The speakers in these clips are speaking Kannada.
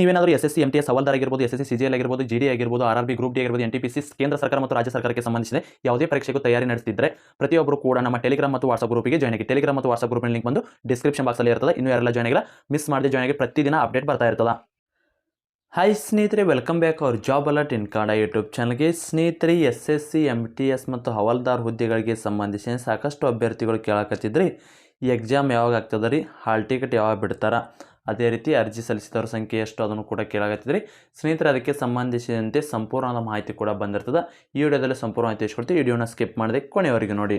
ನೀವೇನಾದರೂ S S C, M T S ಆಗಿರ್ಬೋದು ಎಸ್ ಎಸ್ ಸಿ ಎಲ್ ಆಗಿರ್ಬೋದು, ಜಿ ಡಿ ಆಗಿರ್ಬೋದು, R R B group D ಆಗಿರ್ಬೋದು, ಎನ್ ಟಿ ಪಿ ಸಿ ಕೇಂದ್ರ ಸರ್ಕಾರ ಮತ್ತು ರಾಜ್ಯ ಸರ್ಕಾರಕ್ಕೆ ಸಂಬಂಧಿಸಿದ, ಯಾವುದೇ ಪರೀಕ್ಷೆಗೂ ತಯಾರಿ ನಡೆಸಿದ್ರೆ ಪ್ರತಿಯೊಬ್ಬರು ಕೂಡ ನಮ್ಮ ಟೆಲಿಗ್ರಾಮ್ ಮತ್ತು ವಾಟ್ಸಪ್ ಗ್ರೂಪಿಗೆ ಜಾಯ್ನ್ ಆಗಿ. ಟೆಲಿಗ್ರಾಮ್ ಮತ್ತು ವಾಟ್ಸ್ಆಪ್ ಗ್ರೂಪ್ ಲಿಂಕ್ ಬಂದು ಡಿಸ್ಕ್ರಿಪ್ಷನ್ ಬಾಕ್ಸಲ್ಲಿ ಇರ್ತದೆ. ಇನ್ನೂ ಯಾರೆಲ್ಲ ಜಾಯ್ನ್ ಆಗಿಲ್ಲ ಮಿಸ್ ಮಾಡಿದ ಜಾಯ್ನ್ ಆಗಿ ಪ್ರತಿದಿನ ಅಪ್ಡೇಟ್ ಬರ್ತಾ ಇರ್ತದೆ. ಹಾಯ್ ಸ್ನೇಹಿತರೆ ವೆಲ್ಕಮ್ ಬ್ಯಾಕ್ ಅವ್ರ ಜಾಬ್ ಅಲರ್ಟ್ ಇನ್ ಕಾಡ ಯೂಟ್ಯೂಬ್ ಚಾನಲ್ಗೆ ಸ್ನೇಹಿತರೆ, S S C, M T S ಮತ್ತು ಹವಾಲ್ದಾರ್ ಹುದ್ದೆಗಳಿಗೆ ಸಂಬಂಧಿಸಿದ ಸಾಕಷ್ಟು ಅಭ್ಯರ್ಥಿಗಳು ಕೇಳಕತ್ತಿದ್ರಿ. ಎಕ್ಸಾಮ್ ಯಾವಾಗ ಆಗ್ತದೆ ರೀ? ಹಾಲ್ ಟಿಕೆಟ್ ಯಾವಾಗ ಬಿಡ್ತಾರ? ಅದೇ ರೀತಿ ಅರ್ಜಿ ಸಲ್ಲಿಸಿದವರ ಸಂಖ್ಯೆ ಎಷ್ಟು ಅದನ್ನು ಕೂಡ ಕೇಳಾಕತ್ತಿದ್ರಿ. ಸ್ನೇಹಿತರೆ, ಅದಕ್ಕೆ ಸಂಬಂಧಿಸಿದಂತೆ ಸಂಪೂರ್ಣವಾದ ಮಾಹಿತಿ ಕೂಡ ಬಂದಿರ್ತದೆ. ಈ ವಿಡಿಯೋದಲ್ಲಿ ಸಂಪೂರ್ಣ ಮಾಹಿತಿ ಇಸ್ಕೊಡ್ತೀವಿ ವಿಡಿಯೋನ ಸ್ಕಿಪ್ ಮಾಡದೆ ಕೊನೆಯವರೆಗೆ ನೋಡಿ.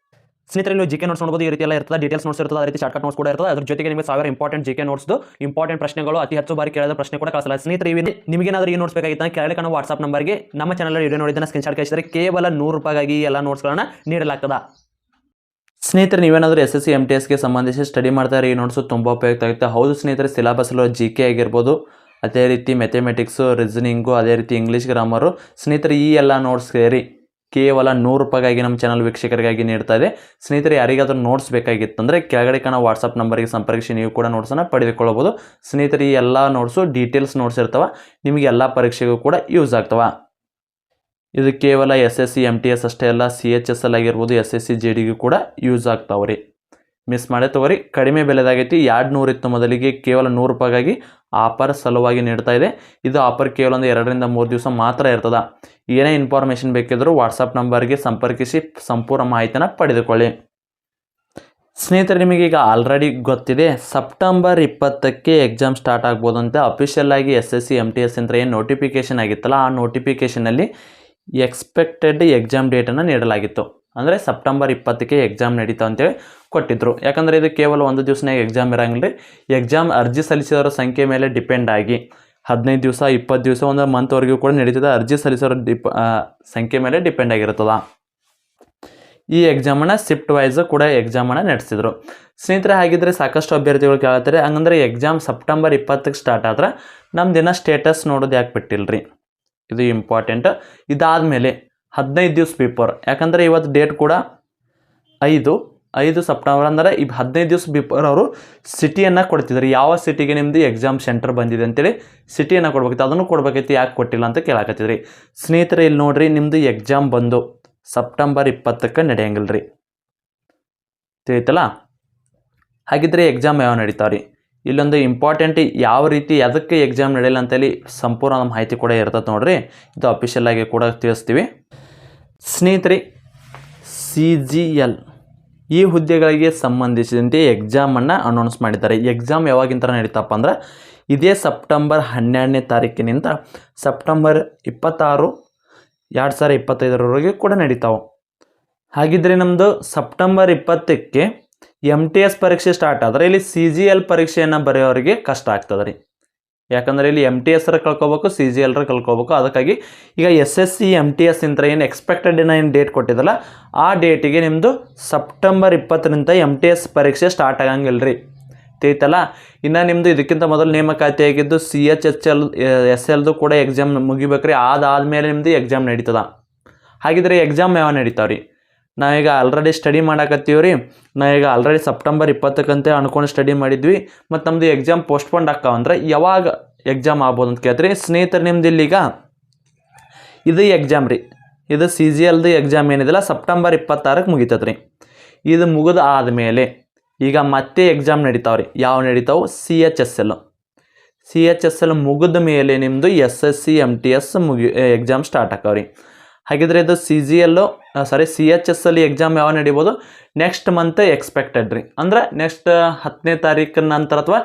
ಸ್ನೇಹಿತರೆ ನೀವು ಜಿಕೆ ನೋಟ್ಸ್ ನೋಡಬಹುದು ಈ ರೀತಿ ಎಲ್ಲ ಇರ್ತದೆ. ಡೀಟೇಲ್ಸ್ ನೋಡ್ಸ್ ಇರ್ತದೆ, ಅದೇ ರೀತಿ ಶಾರ್ಟ್ಕಟ್ ನೋಟ್ಸ್ ಕೂಡ ಇರ್ತದೆ. ಅದ್ರ ಜೊತೆಗೆ ನಿಮಗೆ ಸಾವಿರ ಇಂಪಾರ್ಟೆಂಟ್ ಜಿಕೆ ನೋಟ್ಸ್ ಇಂಪಾರ್ಟೆಂಟ್ ಪ್ರಶ್ನೆಗಳು, ಅತಿ ಹೆಚ್ಚು ಬಾರಿ ಕೇಳಿದ ಪ್ರಶ್ನೆ ಕೂಡ ಕಳಿಸಲ್ಲ ಸ್ನೇಹಿತರೆ ನಿಮಗೆ ಏನಾದರೂ ಈ ನೋಟ್ಸ್ ಬೇಕಾಗಿತ್ತು ಕೆಳಗಡೆ ಕಾಣೋ ವಾಟ್ಸ್ಆಪ್ ನಂಬರ್ಗೆ ನಮ್ಮ ಚಾನಲ್ ವಿಡಿಯೋ ಸ್ಕ್ರೀನ್ ಶಾಟ್ ಕಳಿಸಿದರೆ ಕೇವಲ ನೂರು ರೂಪಾಯಿಗಾಗಿ ಎಲ್ಲ ನೋಟ್ಸ್ಗಳನ್ನು ನೀಡಲಾಗ್ತದೆ. ಸ್ನೇಹಿತರೆ, ನೀವೇನಾದರೂ S S C M T ಎಸ್ಗೆ ಸಂಬಂಧಿಸಿ ಸ್ಟಡಿ ಮಾಡ್ತಾರೆ ಈ ನೋಟ್ಸು ತುಂಬ ಉಪಯುಕ್ತ ಆಗುತ್ತೆ. ಹೌದು ಸ್ನೇಹಿತರೆ ಸಿಲೆಬಸ್ಸಲ್ಲೋ ಜಿ ಕೆ ಆಗಿರ್ಬೋದು. ಅದೇ ರೀತಿ ಮೆಥಮೆಟಿಕ್ಸು ರೀಸನಿಂಗು ಅದೇ ರೀತಿ ಇಂಗ್ಲೀಷ್ ಗ್ರಾಮರು ಸ್ನೇಹಿತರೆ, ಈ ಎಲ್ಲ ನೋಟ್ಸ್ ಸೇರಿ ಕೇವಲ ನೂರು ರೂಪಾಯಿಗಾಗಿ ನಮ್ಮ ಚಾನಲ್ ವೀಕ್ಷಕರಿಗಾಗಿ ನೀಡ್ತಾ ಇದೆ. ಸ್ನೇಹಿತರೆ, ಯಾರಿಗಾದರೂ ನೋಟ್ಸ್ ಬೇಕಾಗಿತ್ತಂದರೆ ಕೆಳಗಡೆ ಕಾಣೋ ವಾಟ್ಸಪ್ ನಂಬರಿಗೆ ಸಂಪರ್ಕಿಸಿ, ನೀವು ಕೂಡ ನೋಟ್ಸನ್ನು ಪಡೆದುಕೊಳ್ಳಬಹುದು. ಸ್ನೇಹಿತರೆ, ಈ ಎಲ್ಲ ನೋಟ್ಸು ಡೀಟೇಲ್ಸ್ ನೋಟ್ಸ್ ಇರ್ತವೆ, ನಿಮಗೆ ಎಲ್ಲ ಪರೀಕ್ಷೆಗೂ ಕೂಡ ಯೂಸ್ ಆಗ್ತವೆ. ಇದು ಕೇವಲ S S C M T S ಅಷ್ಟೇ ಅಲ್ಲ ಸಿ ಎಚ್ ಎಸ್ ಎಲ್ ಆಗಿರ್ಬೋದು ಎಸ್ ಎಸ್ ಸಿ ಜೆ ಡಿಗೂ ಕೂಡ ಯೂಸ್ ಆಗ್ತಾವ್ರಿ. ಮಿಸ್ ಮಾಡೇ. ತಗೋರಿ ಕಡಿಮೆ ಬೆಲೆದಾಗೈತಿ. ಎರಡು ನೂರು ಇತ್ತು ಮೊದಲಿಗೆ. ಕೇವಲ ನೂರು ರೂಪಾಯಿಗಾಗಿ ಆಫರ್ ಸಲುವಾಗಿ ನೀಡ್ತಾ ಇದೆ. ಇದು ಆಫರ್ ಕೇವಲ ಒಂದು ಎರಡರಿಂದ ಮೂರು ದಿವಸ ಮಾತ್ರ ಇರ್ತದೆ. ಏನೇ ಇನ್ಫಾರ್ಮೇಷನ್ ಬೇಕಿದ್ದರೂ ವಾಟ್ಸಪ್ ನಂಬರ್ಗೆ ಸಂಪರ್ಕಿಸಿ ಸಂಪೂರ್ಣ ಮಾಹಿತಿನ ಪಡೆದುಕೊಳ್ಳಿ. ಸ್ನೇಹಿತರೆ, ನಿಮಗೆ ಈಗ ಆಲ್ರೆಡಿ ಗೊತ್ತಿದೆ. ಸೆಪ್ಟೆಂಬರ್ ಇಪ್ಪತ್ತಕ್ಕೆ ಎಕ್ಸಾಮ್ ಸ್ಟಾರ್ಟ್ ಆಗ್ಬೋದು ಅಂತ ಅಫಿಷಿಯಲ್ ಆಗಿ S S C M T S ಅಂತ ಏನು ನೋಟಿಫಿಕೇಶನ್ ಆಗಿತ್ತಲ್ಲ, ಆ ನೋಟಿಫಿಕೇಷನಲ್ಲಿ ಎಕ್ಸ್ಪೆಕ್ಟೆಡ್ ಎಕ್ಸಾಮ್ ಡೇಟನ್ನು ನೀಡಲಾಗಿತ್ತು. ಅಂದರೆ ಸೆಪ್ಟೆಂಬರ್ ಇಪ್ಪತ್ತಕ್ಕೆ ಎಕ್ಸಾಮ್ ನಡೀತಾ ಅಂತೇಳಿ ಕೊಟ್ಟಿದ್ರು. ಯಾಕಂದರೆ ಇದು ಕೇವಲ ಒಂದು ದಿವಸನೇ ಎಕ್ಸಾಮ್ ಇರಂಗಿಲ್ಲ ರೀ ಎಕ್ಸಾಮ್ ಅರ್ಜಿ ಸಲ್ಲಿಸಿದವರ ಸಂಖ್ಯೆ ಮೇಲೆ ಡಿಪೆಂಡ್ ಆಗಿ ಹದಿನೈದು ದಿವಸ, ಇಪ್ಪತ್ತು ದಿವಸ ಒಂದು ಮಂತ್ವರೆಗೂ ಕೂಡ ನಡೀತದೆ. ಅರ್ಜಿ ಸಲ್ಲಿಸೋರ ಡಿಪ್ ಸಂಖ್ಯೆ ಮೇಲೆ ಡಿಪೆಂಡ್ ಆಗಿರ್ತದೆ ಈ ಎಕ್ಸಾಮನ್ನು ಶಿಫ್ಟ್ ವೈಸ್ ಕೂಡ ಎಕ್ಸಾಮನ್ನು ನಡೆಸಿದ್ರು. ಸ್ನೇಹಿತರೆ, ಹಾಗಿದ್ರೆ ಸಾಕಷ್ಟು ಅಭ್ಯರ್ಥಿಗಳು ಕೇಳ್ತಾರೆ. ಹಂಗಂದ್ರೆ ಎಕ್ಸಾಮ್ ಸೆಪ್ಟೆಂಬರ್ ಇಪ್ಪತ್ತಕ್ಕೆ ಸ್ಟಾರ್ಟ್ ಆದ್ರೆ ನಮ್ಮ ದಿನ ಸ್ಟೇಟಸ್ ನೋಡೋದು ಯಾಕೆ ಬಿಟ್ಟಿಲ್ಲ ರೀ ಇದು ಇಂಪಾರ್ಟೆಂಟ್ ಇದಾದಮೇಲೆ ಹದಿನೈದು ದಿವಸ ಬಿಫೋರ್ ಯಾಕಂದರೆ ಇವತ್ತು ಡೇಟ್ ಕೂಡ ಐದು ಐದು ಸೆಪ್ಟೆಂಬರ್ ಅಂದರೆ ಈ ಹದಿನೈದು ದಿವಸ ಬಿಫೋರ್ ಅವರು ಸಿಟಿಯನ್ನು ಕೊಡ್ತಿದ್ದಾರೆ. ಯಾವ ಸಿಟಿಗೆ ನಿಮ್ಮದು ಎಕ್ಸಾಮ್ ಸೆಂಟರ್ ಬಂದಿದೆ ಅಂತೇಳಿ ಸಿಟಿಯನ್ನು ಕೊಡ್ಬೇಕಿತ್ತು. ಅದನ್ನು ಕೊಡ್ಬೇಕೈತಿ ಯಾಕೆ ಕೊಟ್ಟಿಲ್ಲ ಅಂತ ಕೇಳಾಕತ್ತಿದ್ರಿ. ಸ್ನೇಹಿತರೆ, ಇಲ್ಲಿ ನೋಡ್ರಿ ನಿಮ್ಮದು ಎಕ್ಸಾಮ್ ಬಂದು ಸೆಪ್ಟೆಂಬರ್ ಇಪ್ಪತ್ತಕ್ಕೆ ನಡೆಯಂಗಿಲ್ಲ ರೀ ತಿಳಿತಲ್ಲ? ಹಾಗಿದ್ರೆ ಎಕ್ಸಾಮ್ ಯಾವ ನಡೀತಾವ್ರಿ? ಇಲ್ಲೊಂದು ಇಂಪಾರ್ಟೆಂಟ್ ಯಾವ ರೀತಿ ಅದಕ್ಕೆ ಎಕ್ಸಾಮ್ ನಡೆಯಲ್ಲ ಅಂತೇಳಿ ಸಂಪೂರ್ಣ ಮಾಹಿತಿ ಕೂಡ ಇರ್ತದೆ ನೋಡ್ರಿ. ಇದು ಅಫಿಷಿಯಲ್ ಆಗಿ ಕೂಡ ತಿಳಿಸ್ತೀವಿ. ಸ್ನೇಹಿತರೆ ಸಿ ಜಿ ಎಲ್ ಈ ಹುದ್ದೆಗಳಿಗೆ ಸಂಬಂಧಿಸಿದಂತೆ ಎಕ್ಸಾಮನ್ನು ಅನೌನ್ಸ್ ಮಾಡಿದ್ದಾರೆ. ಎಕ್ಸಾಮ್ ಯಾವಾಗಿಂತ ನಡೀತಪ್ಪ ಅಂದ್ರೆ ಇದೇ ಸೆಪ್ಟೆಂಬರ್ ಹನ್ನೆರಡನೇ ತಾರೀಕಿನಿಂದ ಸೆಪ್ಟೆಂಬರ್ ಇಪ್ಪತ್ತಾರು, ಎರಡು ಸಾವಿರ ಇಪ್ಪತ್ತೈದರವರೆಗೆ ಕೂಡ ನಡೀತಾವೆ. ಹಾಗಿದ್ರೆ ನಮ್ಮದು ಸೆಪ್ಟೆಂಬರ್ ಇಪ್ಪತ್ತಕ್ಕೆ ಎಂ ಟಿ ಎಸ್ ಪರೀಕ್ಷೆ ಸ್ಟಾರ್ಟ್ ಆದರೆ ಇಲ್ಲಿ ಸಿ ಜಿ ಎಲ್ ಪರೀಕ್ಷೆಯನ್ನು ಬರೆಯೋರಿಗೆ ಕಷ್ಟ ಆಗ್ತದೆ ರೀ. ಯಾಕಂದರೆ ಇಲ್ಲಿ ಎಂ ಟಿ ಎಸ್ರ ಕಳ್ಕೊಬೇಕು ಸಿ ಜಿ ಎಲ್ರ ಕಳ್ಕೊಬೇಕು. ಅದಕ್ಕಾಗಿ ಈಗ S S C M T S ಇಂತ ಏನು ಎಕ್ಸ್ಪೆಕ್ಟೆಡ್ ಏನು ಡೇಟ್ ಕೊಟ್ಟಿದ್ದಲ್ಲ, ಆ ಡೇಟಿಗೆ ನಿಮ್ಮದು ಸೆಪ್ಟೆಂಬರ್ ಇಪ್ಪತ್ತರಿಂದ ಎಂ ಟಿ ಎಸ್ ಪರೀಕ್ಷೆ ಸ್ಟಾರ್ಟ್ ಆಗಂಗಿಲ್ಲ ರೀ. ತಿಳಿತಲ್ಲ? ಇನ್ನು ನಿಮ್ಮದು ಇದಕ್ಕಿಂತ ಮೊದಲು ನೇಮಕಾತಿ ಆಗಿದ್ದು C H H L S ಎಲ್ದು ಕೂಡ ಎಕ್ಸಾಮ್ ಮುಗಿಬೇಕ್ರಿ. ಅದಾದಮೇಲೆ ನಿಮ್ಮದು ಎಕ್ಸಾಮ್ ನಡೀತದ. ಹಾಗಿದ್ರೆ ಎಕ್ಸಾಮ್ ಯಾವ ನಡೀತಾವ್ರಿ? ನಾವೀಗ ಆಲ್ರೆಡಿ ಸ್ಟಡಿ ಮಾಡಾಕತ್ತೀವಿ ರೀ ನಾವೀಗ ಆಲ್ರೆಡಿ ಸೆಪ್ಟೆಂಬರ್ ಇಪ್ಪತ್ತಕ್ಕಂತೆ ಅನ್ಕೊಂಡು ಸ್ಟಡಿ ಮಾಡಿದ್ವಿ. ಮತ್ತು ನಮ್ಮದು ಎಕ್ಸಾಮ್ ಪೋಸ್ಟ್ಪೋಂಡ್ ಆಕ್ಕಾವಂದ್ರೆ ಯಾವಾಗ ಎಕ್ಸಾಮ್ ಆಗ್ಬೋದು ಅಂತ ಕೇಳ್ತೀರಿ. ಸ್ನೇಹಿತರು ನಿಮ್ದು ಇಲ್ಲಿಗ ಇದು ಎಕ್ಸಾಮ್ ರೀ. ಇದು ಸಿ ಜಿ ಎಲ್ದು ಎಕ್ಸಾಮ್ ಏನಿದೆಲ್ಲ ಸೆಪ್ಟೆಂಬರ್ ಇಪ್ಪತ್ತಾರಕ್ಕೆ ಮುಗಿತದೆ ರೀ ಇದು ಮುಗಿದ ಆದಮೇಲೆ ಈಗ ಮತ್ತೆ ಎಕ್ಸಾಮ್ ನಡೀತಾವ್ರಿ. ಯಾವ ನಡೀತಾವೆ? C H S L C H S L ಮುಗಿದ ಮೇಲೆ ನಿಮ್ಮದು S S C M T S ಮುಗಿ ಎಕ್ಸಾಮ್ ಸ್ಟಾರ್ಟ್ ಆಕಾವ್ರಿ. ಹಾಗಿದ್ರೆ ಇದು C G L sorry C H S ಅಲ್ಲಿ ಎಕ್ಸಾಮ್ ಯಾವಾಗ ನಡಿಬೋದು? ನೆಕ್ಸ್ಟ್ ಮಂತ್ ಎಕ್ಸ್ಪೆಕ್ಟೆಡ್ ರೀ. ಅಂದ್ರೆ ನೆಕ್ಸ್ಟ್ ಹತ್ತನೇ ತಾರೀಕಿನ ನಂತರ ಅಥವಾ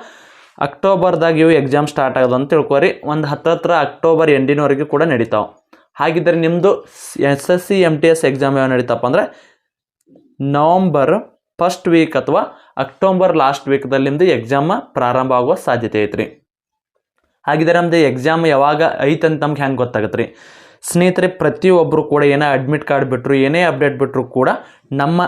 ಅಕ್ಟೋಬರ್ದಾಗ ಇವು ಎಕ್ಸಾಮ್ ಸ್ಟಾರ್ಟ್ ಆಗೋದು ಅಂತ ತಿಳ್ಕೊರಿ ಒಂದು ಹತ್ತತ್ರ ಅಕ್ಟೋಬರ್ ಎಂಡಿನವರೆಗೂ ಕೂಡ ನಡೀತಾವೆ. ಹಾಗಿದ್ರೆ ನಿಮ್ಮದು S S C M T S exam ಯಾವ ನಡೀತಪ್ಪ ಅಂದರೆ ನವಂಬರ್ ಫಸ್ಟ್ ವೀಕ್ ಅಥವಾ ಅಕ್ಟೋಬರ್ ಲಾಸ್ಟ್ ವೀಕ್ದಲ್ಲಿ ನಿಮ್ಮದು ಎಕ್ಸಾಮ್ ಪ್ರಾರಂಭ ಆಗುವ ಸಾಧ್ಯತೆ ಐತ್ರಿ. ಹಾಗಿದ್ರೆ ನಮ್ಮದು ಎಕ್ಸಾಮ್ ಯಾವಾಗ ಐತಂತ ನಮ್ಗೆ ಹೆಂಗೆ ಗೊತ್ತಾಗತ್ತೆ ರೀ ಸ್ನೇಹಿತರೆ, ಪ್ರತಿಯೊಬ್ಬರು ಕೂಡ ಏನೇ ಅಡ್ಮಿಟ್ ಕಾರ್ಡ್ ಬಿಟ್ಟರು ಏನೇ ಅಪ್ಡೇಟ್ ಬಿಟ್ಟರು ಕೂಡ ನಮ್ಮ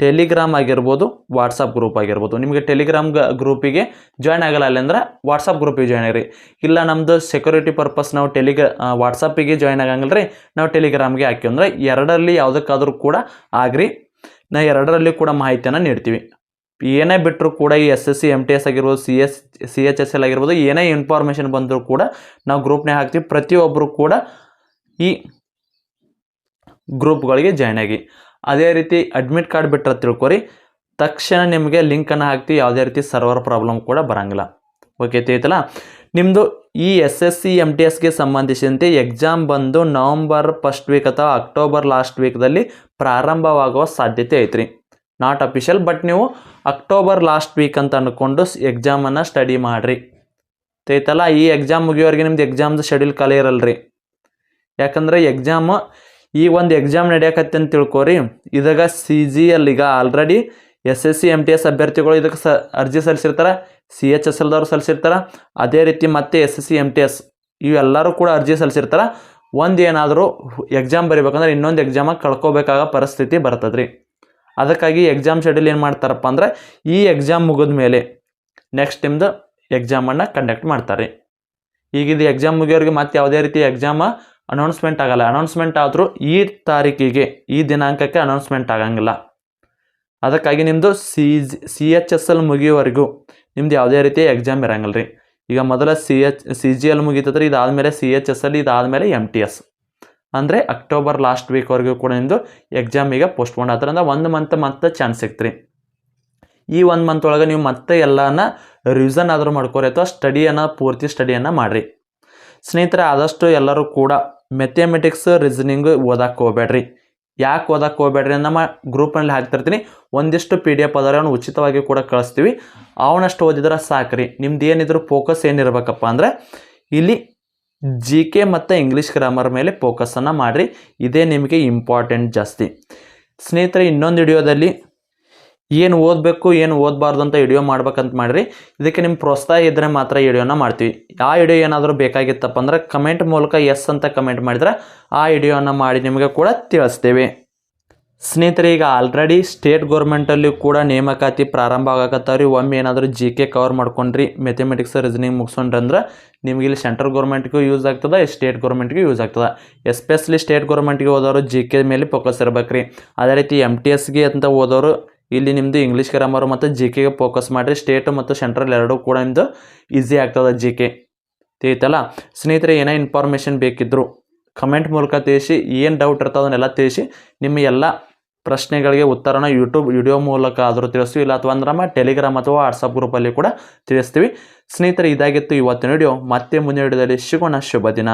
ಟೆಲಿಗ್ರಾಮ್ ಆಗಿರ್ಬೋದು ವಾಟ್ಸಪ್ ಗ್ರೂಪ್ ಆಗಿರ್ಬೋದು. ನಿಮಗೆ ಟೆಲಿಗ್ರಾಮ್ ಗ್ರೂಪಿಗೆ ಜಾಯ್ನ್ ಆಗಲ್ಲ ಅಲ್ಲಂದ್ರೆ ವಾಟ್ಸಪ್ ಗ್ರೂಪಿಗೆ ಜಾಯ್ನ್ ಆಗಿರಿ. ಇಲ್ಲ ನಮ್ಮದು ಸೆಕ್ಯೂರಿಟಿ ಪರ್ಪಸ್ ನಾವು ಟೆಲಿಗ್ರಾ ವಾಟ್ಸಪ್ಪಿಗೆ ಜಾಯ್ನ್ ಆಗಂಗಿಲ್ಲ ರೀ. ನಾವು ಟೆಲಿಗ್ರಾಮ್ಗೆ ಹಾಕಿ ಅಂದರೆ ಎರಡರಲ್ಲಿ ಯಾವುದಕ್ಕಾದರೂ ಕೂಡ ಆಗ್ರಿ. ನಾ ಎರಡರಲ್ಲಿ ಕೂಡ ಮಾಹಿತಿಯನ್ನು ನೀಡ್ತೀವಿ. ಏನೇ ಬಿಟ್ಟರು ಕೂಡ ಈ S S C M T S ಆಗಿರ್ಬೋದು C S C H S L ಆಗಿರ್ಬೋದು, ಏನೇ ಇನ್ಫಾರ್ಮೇಷನ್ ಬಂದರೂ ಕೂಡ ನಾವು ಗ್ರೂಪ್ನೇ ಹಾಕ್ತೀವಿ. ಪ್ರತಿಯೊಬ್ಬರು ಕೂಡ ಈ ಗ್ರೂಪ್ಗಳಿಗೆ ಜಾಯ್ನ್ ಆಗಿ. ಅದೇ ರೀತಿ ಅಡ್ಮಿಟ್ ಕಾರ್ಡ್ ಬಿಟ್ಟರೆ ತಿಳ್ಕೊರಿ. ತಕ್ಷಣ ನಿಮಗೆ ಲಿಂಕನ್ನು ಹಾಕ್ತಿ ಯಾವುದೇ ರೀತಿ ಸರ್ವರ್ ಪ್ರಾಬ್ಲಮ್ ಕೂಡ ಬರೋಂಗಿಲ್ಲ. ಓಕೆ ತಿಳಿತಲ್ಲ? ನಿಮ್ಮದು ಈ S S C M T ಎಸ್ಗೆ ಸಂಬಂಧಿಸಿದಂತೆ ಎಕ್ಸಾಮ್ ಬಂದು ನವಂಬರ್ ಫಸ್ಟ್ ವೀಕ್ ಅಥವಾ ಅಕ್ಟೋಬರ್ ಲಾಸ್ಟ್ ವೀಕ್ದಲ್ಲಿ ಪ್ರಾರಂಭವಾಗುವ ಸಾಧ್ಯತೆ ಐತ್ರಿ. ನಾಟ್ ಅಫಿಷಿಯಲ್ ಬಟ್ ನೀವು ಅಕ್ಟೋಬರ್ ಲಾಸ್ಟ್ ವೀಕ್ ಅಂತ ಅಂದ್ಕೊಂಡು ಎಕ್ಸಾಮನ್ನು ಸ್ಟಡಿ ಮಾಡಿರಿ. ತೈತಲ್ಲ ಈ ಎಕ್ಸಾಮ್ ಮುಗಿಯೋರಿಗೆ ನಿಮ್ದು ಎಕ್ಸಾಮ್ದು ಶೆಡ್ಯೂಲ್ ಖಾಲಿ ಇರಲ್ರಿ. ಯಾಕಂದ್ರೆ ಎಕ್ಸಾಮ್ ಈ ಒಂದು ಎಕ್ಸಾಮ್ ನಡೆಯಕತ್ತೆ ಅಂತ ತಿಳ್ಕೊರಿ. ಇದಾಗ ಸಿ ಜಿ ಎಲ್ ಈಗ already S S C M T S ಅಭ್ಯರ್ಥಿಗಳು ಇದಕ್ಕೆ ಸ, ಅರ್ಜಿ ಸಲ್ಲಿಸಿರ್ತಾರೆ ಸಿ ಎಚ್ ಎಸ್ ಎಲ್ದವ್ರು ಸಲ್ಲಿಸಿರ್ತಾರೆ. ಅದೇ ರೀತಿ ಮತ್ತೆ S S C M T S ಇವೆಲ್ಲರೂ ಕೂಡ ಅರ್ಜಿ ಸಲ್ಲಿಸಿರ್ತಾರೆ. ಒಂದು ಏನಾದರೂ ಎಕ್ಸಾಮ್ ಬರಿಬೇಕಂದ್ರೆ ಇನ್ನೊಂದು ಎಕ್ಸಾಮಾಗಿ ಕಳ್ಕೊಬೇಕಾಗೋ ಪರಿಸ್ಥಿತಿ ಬರ್ತದೆ ಅದಕ್ಕಾಗಿ ಎಕ್ಸಾಮ್ ಶೆಡ್ಯೂಲ್ ಏನು ಮಾಡ್ತಾರಪ್ಪ ಅಂದ್ರೆ, ಈ ಎಕ್ಸಾಮ್ ಮುಗಿದ ಮೇಲೆ ನೆಕ್ಸ್ಟ್ ನಿಮ್ದು ಎಕ್ಸಾಮನ್ನು ಕಂಡಕ್ಟ್ ಮಾಡ್ತಾರೆ ಈಗ ಇದು ಎಕ್ಸಾಮ್ ಮುಗಿಯೋರಿಗೆ ಮತ್ತೆ ಯಾವುದೇ ರೀತಿ ಎಕ್ಸಾಮ ಅನೌನ್ಸ್ಮೆಂಟ್ ಆಗಲ್ಲ. ಅನೌನ್ಸ್ಮೆಂಟ್ ಆದರೂ ಈ ತಾರೀಕಿಗೆ, ಈ ದಿನಾಂಕಕ್ಕೆ ಅನೌನ್ಸ್ಮೆಂಟ್ ಆಗಂಗಿಲ್ಲ. ಅದಕ್ಕಾಗಿ ನಿಮ್ಮದು C G C H S L ಮುಗಿಯುವವರೆಗೂ ನಿಮ್ದು ಯಾವುದೇ ರೀತಿಯ ಎಕ್ಸಾಮ್ ಇರಂಗಿಲ್ಲ ರೀ ಈಗ ಮೊದಲ C H C G L ಮುಗೀತದ್ರಿ, ಇದಾದಮೇಲೆ ಸಿ ಎಚ್ ಎಸ್ ಎಲ್ ಇದಾದಮೇಲೆ ಎಂ ಟಿ ಎಸ್ ಅಂದರೆ ಅಕ್ಟೋಬರ್ ಲಾಸ್ಟ್ ವೀಕ್ವರೆಗೂ ಕೂಡ ನಿಮ್ಮದು ಎಕ್ಸಾಮಿಗೆ ಪೋಸ್ಟ್ಪೋನ್ ಆದ್ರಿಂದ ಒಂದು ಮಂತ್ ಮತ್ತೆ ಚಾನ್ಸ್ ಸಿಕ್ತ್ರಿ ಈ ಒಂದು ಮಂತ್ ಒಳಗೆ ನೀವು ಮತ್ತೆ ಎಲ್ಲನ ರಿವಿಸನ್ ಆದರೂ ಮಾಡ್ಕೋರಿ, ಅಥವಾ ಸ್ಟಡಿಯನ್ನು ಪೂರ್ತಿ ಸ್ಟಡಿಯನ್ನು ಮಾಡಿರಿ. ಸ್ನೇಹಿತರೆ, ಆದಷ್ಟು ಎಲ್ಲರೂ ಕೂಡ ಮೆಥಮೆಟಿಕ್ಸ್ ರೀಸನಿಂಗ್ ಓದಕ್ಕೆ ಹೋಗ್ಬೇಡ್ರಿ. ಯಾಕೆ ಓದಕ್ಕೆ ಹೋಗ್ಬೇಡ್ರಿ ನಮ್ಮ ಗ್ರೂಪ್ನಲ್ಲಿ ಹಾಕ್ತಿರ್ತೀನಿ. ಒಂದಿಷ್ಟು ಪಿ ಡಿ ಎಫ್ ಅದರ ಉಚಿತವಾಗಿ ಕೂಡ ಕಳಿಸ್ತೀವಿ. ಅವನಷ್ಟು ಓದಿದ್ರೆ ಸಾಕ್ರಿ. ನಿಮ್ದು ಏನಿದ್ರು ಫೋಕಸ್ ಏನಿರಬೇಕಪ್ಪ ಅಂದರೆ ಇಲ್ಲಿ ಜಿ ಕೆ ಮತ್ತು ಇಂಗ್ಲೀಷ್ ಗ್ರಾಮರ್ ಮೇಲೆ ಫೋಕಸನ್ನು ಮಾಡಿರಿ. ಇದೇ ನಿಮಗೆ ಇಂಪಾರ್ಟೆಂಟ್ ಜಾಸ್ತಿ. ಸ್ನೇಹಿತರೆ, ಇನ್ನೊಂದು ವಿಡಿಯೋದಲ್ಲಿ ಏನು ಓದಬೇಕು, ಏನು ಓದಬಾರ್ದು ಅಂತ ವಿಡಿಯೋ ಮಾಡ್ಬೇಕಂತ ಮಾಡಿರಿ. ಇದಕ್ಕೆ ನಿಮ್ಮ ಪ್ರೋತ್ಸಾಹ ಇದ್ದರೆ ಮಾತ್ರ ವಿಡಿಯೋನ ಮಾಡ್ತೀವಿ. ಆ ವಿಡಿಯೋ ಏನಾದರೂ ಬೇಕಾಗಿತ್ತಪ್ಪ ಅಂದ್ರೆ ಕಮೆಂಟ್ ಮೂಲಕ ಎಸ್ ಅಂತ ಕಮೆಂಟ್ ಮಾಡಿದ್ರೆ ಆ ವಿಡಿಯೋನ ಮಾಡಿ ನಿಮಗೆ ಕೂಡ ತಿಳಿಸ್ತೇವೆ. ಸ್ನೇಹಿತರೆ, ಈಗ ಆಲ್ರೆಡಿ ಸ್ಟೇಟ್ ಗೌರ್ಮೆಂಟಲ್ಲಿ ಕೂಡ ನೇಮಕಾತಿ ಪ್ರಾರಂಭ ಆಗಕತ್ತಾವ್ರಿ ಒಮ್ಮೆ ಏನಾದರೂ ಜಿ ಕೆ ಕವರ್ ಮಾಡ್ಕೊಂಡ್ರಿ ಮೆಥಮೆಟಿಕ್ಸ್ ರೀಸನಿಂಗ್ ಮುಗಿಸ್ಕೊಂಡ್ರಿ ಅಂದ್ರೆ ನಿಮ್ಗೆ ಇಲ್ಲಿ ಸೆಂಟ್ರಲ್ ಗೌರ್ಮೆಂಟ್ಗೂ ಯೂಸ್ ಆಗ್ತದೆ ಸ್ಟೇಟ್ ಗೌರ್ಮೆಂಟ್ಗೂ ಯೂಸ್ ಆಗ್ತದೆ. ಎಸ್ಪೆಷಲಿ ಸ್ಟೇಟ್ ಗೌರ್ಮೆಂಟ್ಗೆ ಓದೋರು ಜಿ ಕೆ ಮೇಲೆ ಫೋಕಸ್ ಇರ್ಬೇಕ್ರಿ. ಅದೇ ರೀತಿ ಎಂ ಟಿ ಎಸ್ಗೆ ಅಂತ ಓದೋರು ಇಲ್ಲಿ ನಿಮ್ಮದು ಇಂಗ್ಲೀಷ್ ಗ್ರಾಮರ್ ಮತ್ತು ಜಿ ಕೆಗೆ ಫೋಕಸ್ ಮಾಡಿರಿ. ಸ್ಟೇಟ್ ಮತ್ತು ಸೆಂಟ್ರಲ್ ಎರಡೂ ಕೂಡ ನಿಮ್ಮದು ಈಸಿ ಆಗ್ತದೆ ಜಿ ಕೆ ತಿಳಿತಲ್ಲ? ಸ್ನೇಹಿತರೆ, ಏನೇ ಇನ್ಫಾರ್ಮೇಷನ್ ಬೇಕಿದ್ರು ಕಮೆಂಟ್ ಮೂಲಕ ತಿಳಿಸಿ. ಏನು ಡೌಟ್ ಇರ್ತದೆ ಅದನ್ನೆಲ್ಲ ತಿಳಿಸಿ. ನಿಮ್ಮ ಎಲ್ಲ ಪ್ರಶ್ನೆಗಳಿಗೆ ಉತ್ತರನ ಯೂಟ್ಯೂಬ್ ವಿಡಿಯೋ ಮೂಲಕ ಆದರೂ ತಿಳಿಸ್ತೀವಿ. ಇಲ್ಲ ಅಥವಾ ಅಂದ್ರೆ ನಮ್ಮ ಟೆಲಿಗ್ರಾಮ್ ಅಥವಾ ವಾಟ್ಸಪ್ ಗ್ರೂಪಲ್ಲಿ ಕೂಡ ತಿಳಿಸ್ತೀವಿ. ಸ್ನೇಹಿತರೆ, ಇದಾಗಿತ್ತು ಇವತ್ತಿನ ವಿಡಿಯೋ ಮತ್ತೆ ಮುಂದಿನ ವಿಡಿಯೋದಲ್ಲಿ ಸಿಗೋಣ. ಶುಭ ದಿನ.